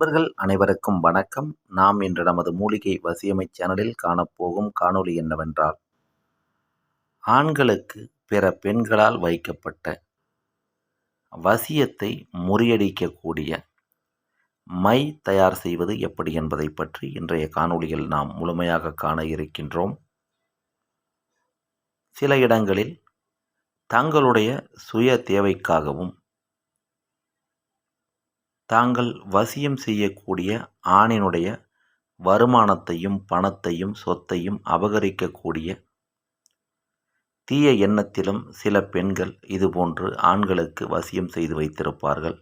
நண்பர்கள் அனைவருக்கும் வணக்கம். நாம் இன்று நமது மூலிகை வசியமை சேனலில் காணப்போகும் காணொளி என்னவென்றால் ஆண்களுக்கு பிற பெண்களால் வைக்கப்பட்ட வசியத்தை முறியடிக்கக்கூடிய மை தயார் செய்வது எப்படி என்பதை பற்றி இன்றைய காணொளியில் நாம் முழுமையாக காண இருக்கின்றோம். சில இடங்களில் தங்களுடைய சுய தேவைக்காகவும் தாங்கள் வசியம் செய்யக்கூடிய ஆணினுடைய வருமானத்தையும் பணத்தையும் சொத்தையும் அபகரிக்கக்கூடிய தீய எண்ணத்திலும் சில பெண்கள் இதுபோன்று ஆண்களுக்கு வசியம் செய்து வைத்திருப்பார்கள்.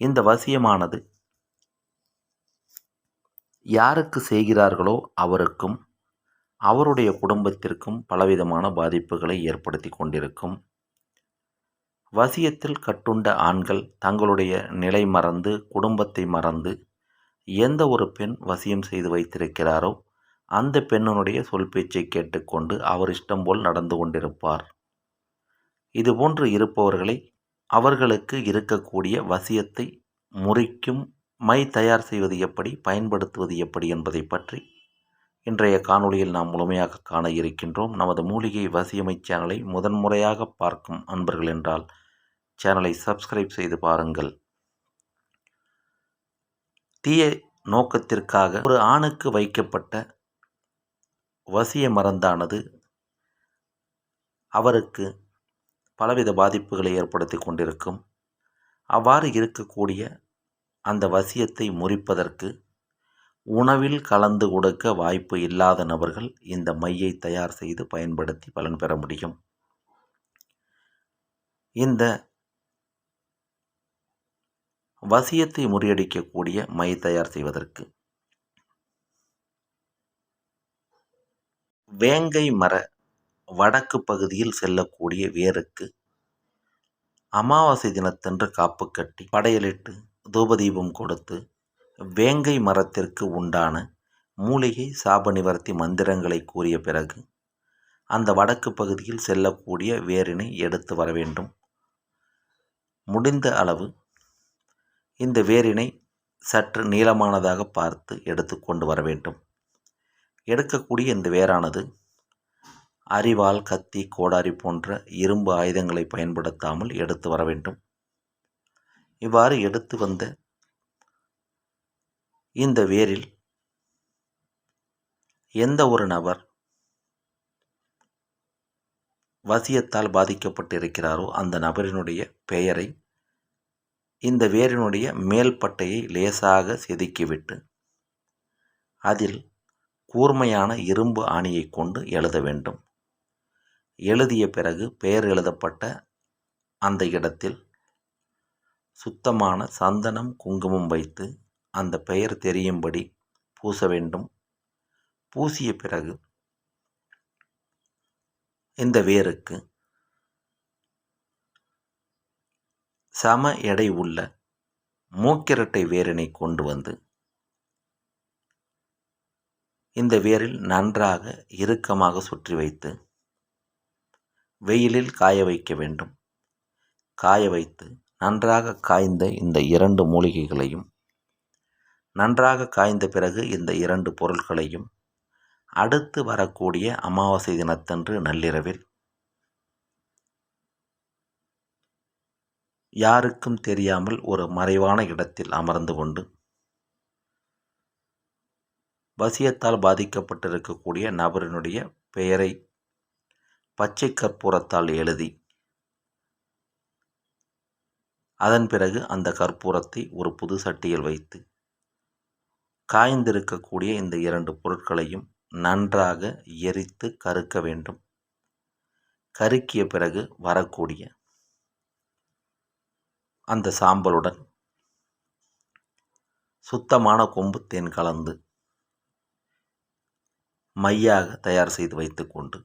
இந்த வசியமானது யாருக்கு செய்கிறார்களோ அவருக்கும் அவருடைய குடும்பத்திற்கும் பலவிதமான பாதிப்புகளை ஏற்படுத்தி கொண்டிருக்கும். வசியத்தில் கட்டுண்ட ஆண்கள் தங்களுடைய நிலை மறந்து குடும்பத்தை மறந்து எந்த ஒரு பெண் வசியம் செய்து வைத்திருக்கிறாரோ அந்த பெண்ணினுடைய சொல் பேச்சை கேட்டுக்கொண்டு அவர் இஷ்டம் போல் நடந்து கொண்டிருப்பார். இதுபோன்று இருப்பவர்களை அவர்களுக்கு இருக்கக்கூடிய வசியத்தை முறிக்கும் மை தயார் செய்வது எப்படி பயன்படுத்துவது எப்படி என்பதை பற்றி இன்றைய காணொளியில் நாம் முழுமையாக காண இருக்கின்றோம் நமது மூலிகை வசியமை சேனலை முதன்முறையாக பார்க்கும் அன்பர்கள் என்றால் சேனலை சப்ஸ்கிரைப் செய்து பாருங்கள். தீய நோக்கத்திற்காக ஒரு ஆணுக்கு வைக்கப்பட்ட வசிய மருந்தானது அவருக்கு பலவித பாதிப்புகளை ஏற்படுத்தி கொண்டிருக்கும். அவ்வாறு இருக்கக்கூடிய அந்த வசியத்தை முறிப்பதற்கு உணவில் கலந்து கொடுக்க வாய்ப்பு இல்லாத நபர்கள் இந்த மையை தயார் செய்து பயன்படுத்தி பலன் பெற முடியும். இந்த வசியத்தை முறியடிக்கக்கூடிய மை தயார் செய்வதற்கு வேங்கை மர வடக்கு பகுதியில் செல்லக்கூடிய வேருக்கு அமாவாசை தினத்தன்று காப்பு கட்டி படையலிட்டு தூபதீபம் கொடுத்து வேங்கை மரத்திற்கு உண்டான மூலிகை சாப நிவர்த்தி மந்திரங்களை கூறிய பிறகு அந்த வடக்கு பகுதியில் செல்லக்கூடிய வேரினை எடுத்து வர வேண்டும். முடிந்த அளவு இந்த வேரினை சற்று நீளமானதாக பார்த்து எடுத்து கொண்டு வர வேண்டும். எடுக்கக்கூடிய இந்த வேரானது அரிவாள் கத்தி கோடாரி போன்ற இரும்பு ஆயுதங்களை பயன்படுத்தாமல் எடுத்து வர வேண்டும். இவ்வாறு எடுத்து வந்த இந்த வேரில் எந்த ஒரு நபர் வசியத்தால் பாதிக்கப்பட்டிருக்கிறாரோ அந்த நபரினுடைய பெயரை இந்த வேரினுடைய மேல் பட்டையை லேசாக செதுக்கிவிட்டு அதில் கூர்மையான இரும்பு ஆணியை கொண்டு எழுத வேண்டும். எழுதிய பிறகு பெயர் எழுதப்பட்ட அந்த இடத்தில் சுத்தமான சந்தனம் குங்குமம் வைத்து அந்த பெயர் தெரியும்படி பூச வேண்டும். பூசிய பிறகு இந்த வேருக்கு சம எடை உள்ள மூக்கிரட்டை வேரினை கொண்டு வந்து இந்த வேரில் நன்றாக இறுக்கமாக சுற்றி வைத்து வெயிலில் காய வைக்க வேண்டும். காய வைத்து நன்றாக காய்ந்த இந்த இரண்டு மூலிகைகளையும் நன்றாக காய்ந்த பிறகு இந்த இரண்டு பொருட்களையும் அடுத்து வரக்கூடிய அமாவாசை தினத்தன்று நள்ளிரவில் யாருக்கும் தெரியாமல் ஒரு மறைவான இடத்தில் அமர்ந்து கொண்டு வசியத்தால் பாதிக்கப்பட்டிருக்கக்கூடிய நபரினுடைய பெயரை பச்சை கற்பூரத்தால் எழுதி அதன் பிறகு அந்த கற்பூரத்தை ஒரு புது சட்டியில் வைத்து காய்ந்திருக்கக்கூடிய இந்த இரண்டு பொருட்களையும் நன்றாக எரித்து கருக்க வேண்டும். கருக்கிய பிறகு வரக்கூடிய அந்த சாம்பலுடன் சுத்தமான கொம்பு தேன் கலந்து மையாக தயார் செய்து வைத்துக்கொண்டு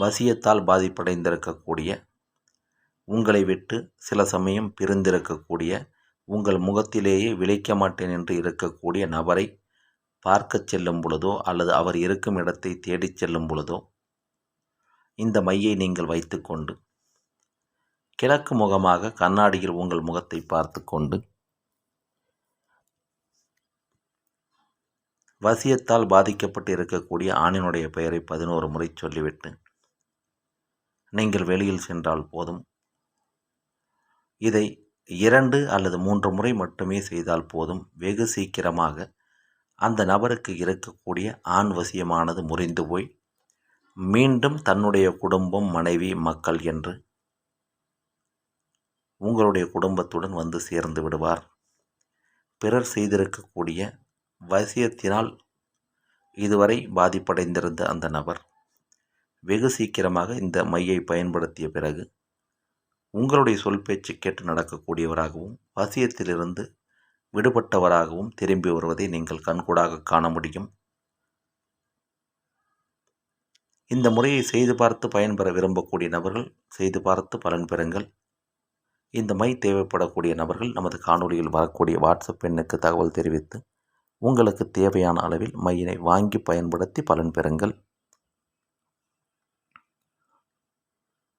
வசியத்தால் பாதிப்படைந்திருக்கக்கூடிய உங்களை விட்டு சில சமயம் பிரிந்திருக்கக்கூடிய உங்கள் முகத்திலேயே விளைக்க மாட்டேன் என்று இருக்கக்கூடிய நபரை பார்க்கச் செல்லும் பொழுதோ அல்லது அவர் இருக்கும் இடத்தை தேடிச் செல்லும் பொழுதோ இந்த மையை நீங்கள் வைத்துக்கொண்டு கிழக்கு முகமாக கண்ணாடியில் உங்கள் முகத்தை பார்த்து கொண்டு வசியத்தால் பாதிக்கப்பட்டு இருக்கக்கூடிய ஆணினுடைய பெயரை பதினோரு முறை சொல்லிவிட்டு நீங்கள் வெளியில் சென்றால் போதும். இதை இரண்டு அல்லது மூன்று முறை மட்டுமே செய்தால் போதும். வெகு சீக்கிரமாக அந்த நபருக்கு இருக்கக்கூடிய ஆண் வசியமானது முறிந்து போய் மீண்டும் தன்னுடைய குடும்பம் மனைவி மக்கள் என்று உங்களுடைய குடும்பத்துடன் வந்து சேர்ந்து விடுவார். பிறர் செய்திருக்கக்கூடிய வசியத்தினால் இதுவரை பாதிப்படைந்திருந்த அந்த நபர் வெகு சீக்கிரமாக இந்த மையை பயன்படுத்திய பிறகு உங்களுடைய சொல் பேச்சு கேட்டு நடக்கக்கூடியவராகவும் வசியத்திலிருந்து விடுபட்டவராகவும் திரும்பி வருவதை நீங்கள் கண்கூடாக காண முடியும். இந்த முறையை செய்து பார்த்து பயன்பெற விரும்பக்கூடிய நபர்கள் செய்து பார்த்து பலன் பெறுங்கள். இந்த மை தேவைப்படக்கூடிய நபர்கள் நமது காணொளியில் வரக்கூடிய வாட்ஸ்அப் எண்ணுக்கு தகவல் தெரிவித்து உங்களுக்கு தேவையான அளவில் மையினை வாங்கி பயன்படுத்தி பலன் பெறுங்கள்.